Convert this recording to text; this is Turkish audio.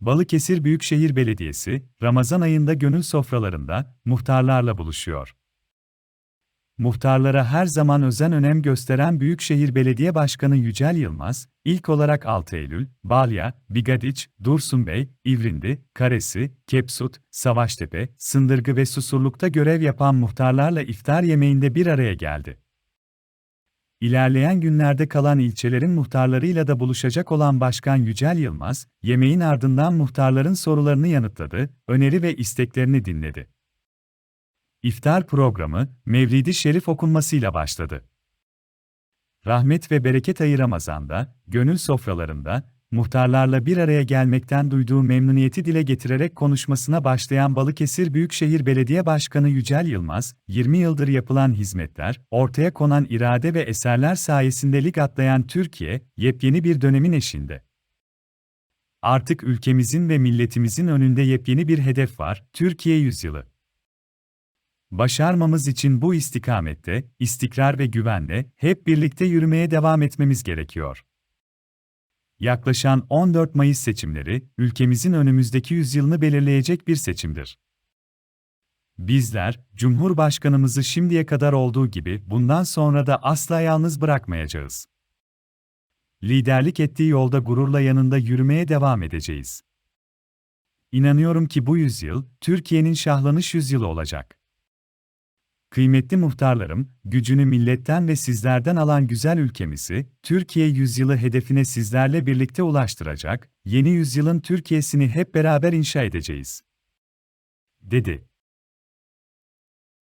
Balıkesir Büyükşehir Belediyesi, Ramazan ayında gönül sofralarında muhtarlarla buluşuyor. Muhtarlara her zaman özen önem gösteren Büyükşehir Belediye Başkanı Yücel Yılmaz, ilk olarak 6 Eylül, Balya, Bigadiç, Dursunbey, İvrindi, Karesi, Kepsut, Savaştepe, Sındırgı ve Susurluk'ta görev yapan muhtarlarla iftar yemeğinde bir araya geldi. İlerleyen günlerde kalan ilçelerin muhtarlarıyla da buluşacak olan Başkan Yücel Yılmaz, yemeğin ardından muhtarların sorularını yanıtladı, öneri ve isteklerini dinledi. İftar programı, Mevlid-i Şerif okunmasıyla başladı. Rahmet ve bereket ayı Ramazan'da, gönül sofralarında, muhtarlarla bir araya gelmekten duyduğu memnuniyeti dile getirerek konuşmasına başlayan Balıkesir Büyükşehir Belediye Başkanı Yücel Yılmaz, 20 yıldır yapılan hizmetler, ortaya konan irade ve eserler sayesinde lig atlayan Türkiye, yepyeni bir dönemin eşinde. Artık ülkemizin ve milletimizin önünde yepyeni bir hedef var, Türkiye yüzyılı. Başarmamız için bu istikamette, istikrar ve güvenle hep birlikte yürümeye devam etmemiz gerekiyor. Yaklaşan 14 Mayıs seçimleri, ülkemizin önümüzdeki yüzyılını belirleyecek bir seçimdir. Bizler, Cumhurbaşkanımızı şimdiye kadar olduğu gibi bundan sonra da asla yalnız bırakmayacağız. Liderlik ettiği yolda gururla yanında yürümeye devam edeceğiz. İnanıyorum ki bu yüzyıl, Türkiye'nin şahlanış yüzyılı olacak. Kıymetli muhtarlarım, gücünü milletten ve sizlerden alan güzel ülkemizi, Türkiye yüzyılı hedefine sizlerle birlikte ulaştıracak, yeni yüzyılın Türkiye'sini hep beraber inşa edeceğiz. Dedi.